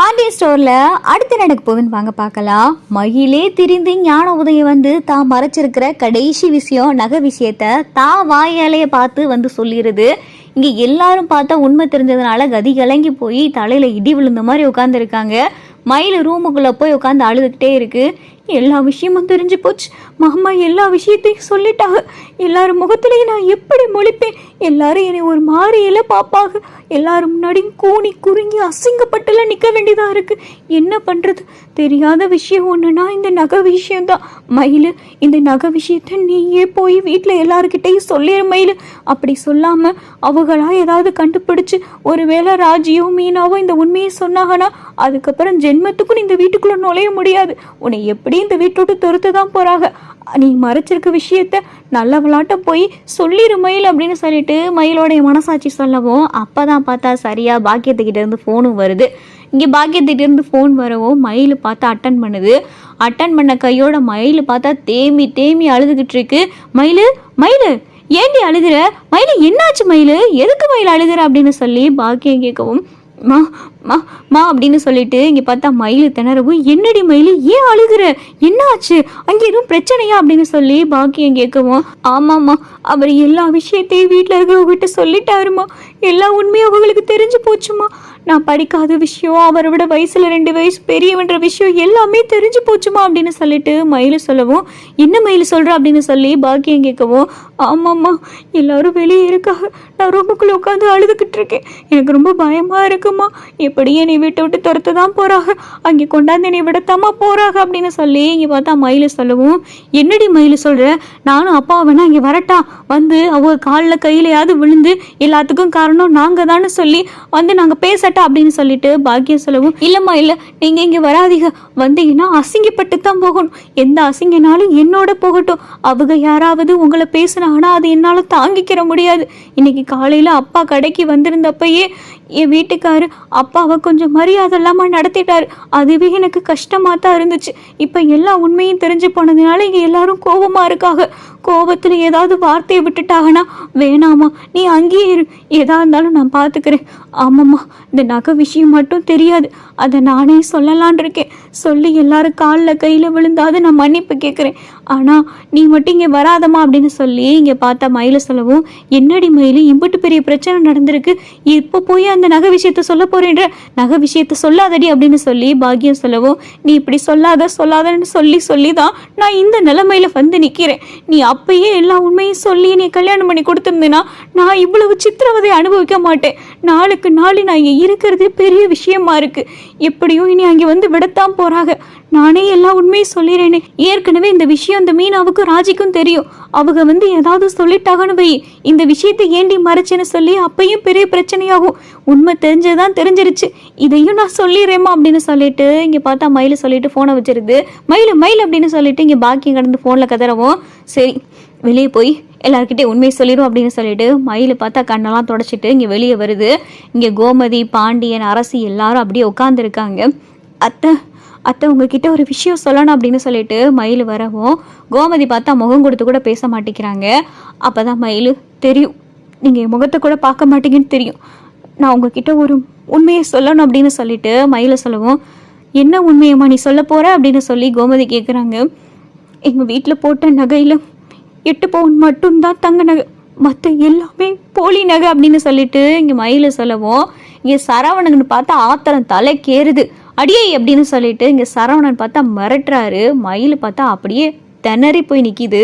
பாண்டிய ஸ்டோரில் அடுத்து நடக்க போகுதுன்னு வாங்க பார்க்கலாம். மயிலே திரிந்து ஞான உதயம் வந்து தான் மறைச்சிருக்கிற கடைசி விஷயம் நகை விஷயத்த தான் வாயாலேயே பார்த்து வந்து சொல்லிடுது இங்கே எல்லாரும் பார்த்தா உண்மை தெரிஞ்சதுனால கதி கலங்கி போய் தலையில் இடி விழுந்த மாதிரி உட்காந்துருக்காங்க மயில் ரூமுக்குள்ளே போய் உட்காந்து அழுதுகிட்டே இருக்குது எல்லா விஷயமும் தெரிஞ்சு போச்சு. மாமா எல்லா விஷயத்தையும் சொல்லிட்டாங்க. எல்லாரும் முகத்திலையும் நான் எப்படி மொழிப்பேன்? எல்லாரும் என்னை ஒரு மாதிரியில பார்ப்பாங்க. எல்லாரும் முன்னாடியும் கூனி குறுங்கி அசிங்கப்பட்டுல நிற்க வேண்டியதா இருக்கு. என்ன பண்றது? தெரியாத விஷயம் ஒன்றுனா இந்த நகை விஷயம்தான். மயில் இந்த நகை விஷயத்த நீயே போய் வீட்டில் எல்லாருக்கிட்டையும் சொல்லிடு மயில். அப்படி சொல்லாம அவங்களா ஏதாவது கண்டுபிடிச்சு ஒருவேளை ராஜியோ மீனாவோ இந்த உண்மையை சொன்னாங்கன்னா அதுக்கப்புறம் ஜென்மத்துக்கும் இந்த வீட்டுக்குள்ள நுழைய முடியாது. உன்னை எப்படி இந்த வீட்டை துரத்து தான் போறாங்க. நீ மறைச்சிருக்க விஷயத்த நல்ல நல்லவளாட்ட போய் சொல்லிடு மயில் அப்படின்னு சொல்லிட்டு மயிலோடைய மனசாட்சி சொல்லவும் அப்பதான் பார்த்தா சரியா பாக்கியத்துக்கிட்ட இருந்து ஃபோனும் வருது. இங்கே பாக்கியத்துக்கிட்ட இருந்து ஃபோன் வரவும் மயில் பார்த்து அட்டன் பண்ணுது. அட்டன் பண்ண கையோட மயில் பார்த்தா தேம்பி தேம்பி அழுதுகிட்டு இருக்கு. மயில் மயில் ஏண்டி அழுகுற? மயில் என்னாச்சு மயில்? எதுக்கு மயில் அழுகுற அப்படின்னு சொல்லி பாக்கியம் கேட்கவும் மா மா மா அப்படின்னு சொல்லிட்டு இங்கே பார்த்தா மயில் திணறவும் என்னடி மயில் ஏன் அழுகுற? என்ன ஆச்சு அங்கே எதுவும் பிரச்சனையா? அப்படின்னு சொல்லி பாக்கியம் கேட்கவும் ஆமாம்மா அவர் எல்லா விஷயத்தையும் வீட்டில் இருக்கிறவங்ககிட்ட சொல்லிட்டாருமா எல்லா உண்மையும் அவங்களுக்கு தெரிஞ்சு போச்சுமா நான் படிக்காத விஷயம் அவரை விட ரெண்டு வயசு பெரியவன்ற விஷயம் எல்லாமே தெரிஞ்சு போச்சுமா அப்படின்னு சொல்லிட்டு மயில் சொல்லவும் என்ன மயில் சொல்கிற அப்படின்னு சொல்லி பாக்கியம் கேட்கவும் ஆமாம்மா எல்லாரும் வெளியே இருக்காங்க. நான் ரொம்பக்குள்ளே உட்காந்து அழுதுகிட்டு இருக்கேன். எனக்கு ரொம்ப பயமாக இருக்குமா எப்படி என்னை வீட்டை விட்டு துரத்து தான் போறாங்க அங்கே கொண்டாந்து என்னை விடத்தாமா போறாங்க அப்படின்னு சொல்லி இங்க பார்த்தா மயில் சொல்லவும் என்னடி மயில் சொல்ற? நானும் அப்பா வேணா இங்க வரட்டா? வந்து அவங்க காலில் கையிலையாவது விழுந்து எல்லாத்துக்கும் காரணம் நாங்க தானே சொல்லி வந்து நாங்க பேசட்டா? அப்படின்னு சொல்லிட்டு பாக்கியம் சொல்லவும் இல்லம்மா இல்ல. நீங்க இங்க வராதீங்க. வந்தீங்கன்னா அசிங்கப்பட்டு தான் போகணும். எந்த அசிங்கனாலும் என்னோட போகட்டும். அவங்க யாராவது உங்களை பேசினாங்கன்னா அது என்னால தாங்கிக்கிற முடியாது. இன்னைக்கு காலையில அப்பா கடைக்கு வந்திருந்தப்பயே என் வீட்டுக்காரு அப்பாவை கொஞ்சம் மரியாதை இல்லாம நடத்திட்டாரு. அதுவே எனக்கு கஷ்டமா தான் இருந்துச்சு. இப்ப எல்லா உண்மையும் தெரிஞ்சு போனதுனால இங்கே எல்லாரும் கோபமா இருக்காங்க. கோபத்தில் ஏதாவது வார்த்தையை விட்டுட்டாங்கன்னா வேணாமா நீ அங்கேயே இரு. எதா இருந்தாலும் நான் பார்த்துக்கிறேன் ஆமாம்மா இந்த நகை விஷயம் மட்டும் தெரியாது. அதை நானே சொல்லலான் இருக்கேன். சொல்லி எல்லாரும் காலில் கையில் விழுந்தாவது நான் மன்னிப்பு கேட்குறேன் ஆனால் நீ மட்டும் இங்கே வராதம்மா அப்படின்னு சொல்லி இங்கே பார்த்தா மயில சொல்லவும் என்னடி மயில் இம்பிட்டு பெரிய பிரச்சனை நடந்திருக்கு. இப்போ போய் அந்த நகை விஷயத்த சொல்ல போறேன்ற? நகை விஷயத்த சொல்லாதடி அப்படின்னு சொல்லி பாக்கியம் சொல்லவும் நீ இப்படி சொல்லாத சொல்லாதன்னு சொல்லி சொல்லி தான் நான் இந்த நிலைமையில வந்து நிற்கிறேன் நீ அப்பயே எல்லா உண்மையும் சொல்லி நீ கல்யாணம் பண்ணி கொடுத்துருந்தேன்னா நான் இவ்வளவு சித்திரவதை அனுபவிக்க மாட்டேன். நாளுக்கு நாள் நான் இங்கே இருக்கிறது பெரிய விஷயமா இருக்கு. எப்படியும் இனி அங்கே வந்து விடத்தான் போறாங்க. நானே எல்லா உண்மையும் சொல்லிடுறேனே ஏற்கனவே இந்த விஷயம் இந்த மீனாவுக்கும் ராஜிக்கும் தெரியும். அவங்க வந்து ஏதாவது சொல்லிட்டாங்கன்னு வை. இந்த விஷயத்தை ஏண்டி மறைச்சேன்னு சொல்லி அப்பயும் பெரிய பிரச்சனையாகும். உண்மை தெரிஞ்சதுதான் தெரிஞ்சிருச்சு. இதையும் நான் சொல்லிடுறேம்மா அப்படின்னு சொல்லிட்டு இங்கே பார்த்தா மயில் சொல்லிட்டு ஃபோனை வச்சிருது. மயில் மயில் அப்படின்னு சொல்லிட்டு இங்கே பாக்கியம் கடந்து ஃபோனில் கதறவும். சரி வெளியே போய் எல்லாருக்கிட்டே உண்மையை சொல்லிடும் அப்படின்னு சொல்லிட்டு மயில் பார்த்தா கண்ணெல்லாம் தொடச்சிட்டு இங்கே வெளியே வருது. இங்கே கோமதி பாண்டியன் அரசி எல்லாரும் அப்படியே உட்காந்துருக்காங்க அத்தை அத்தை உங்ககிட்ட ஒரு விஷயம் சொல்லணும் அப்படின்னு சொல்லிட்டு மயில் வரவும் கோமதி பார்த்தா முகம் கொடுத்து கூட பேச மாட்டேங்கிறாங்க. அப்போ தான் மயில் தெரியும். நீங்கள் என் முகத்தை கூட பார்க்க மாட்டீங்கன்னு தெரியும். நான் உங்ககிட்ட ஒரு உண்மையை சொல்லணும் அப்படின்னு சொல்லிட்டு மயிலை சொல்லவும் என்ன உண்மையம்மா நீ சொல்ல போகிற அப்படின்னு சொல்லி கோமதி கேட்குறாங்க எங்கள் வீட்டில் போட்ட நகையில் எட்டு பவுன் மட்டும்தான் தங்க நகை. மற்ற எல்லாமே போலி நகை அப்படின்னு சொல்லிட்டு இங்கே மயில சொல்லவும் இங்கே சரவணன் பார்த்தா ஆத்திரம் தலைக்கேறுது. அடியே அப்படின்னு சொல்லிட்டு இங்கே சரவணன் பார்த்தா மிரட்டுறாரு. மயில் பார்த்தா அப்படியே திணறி போய் நிற்கிது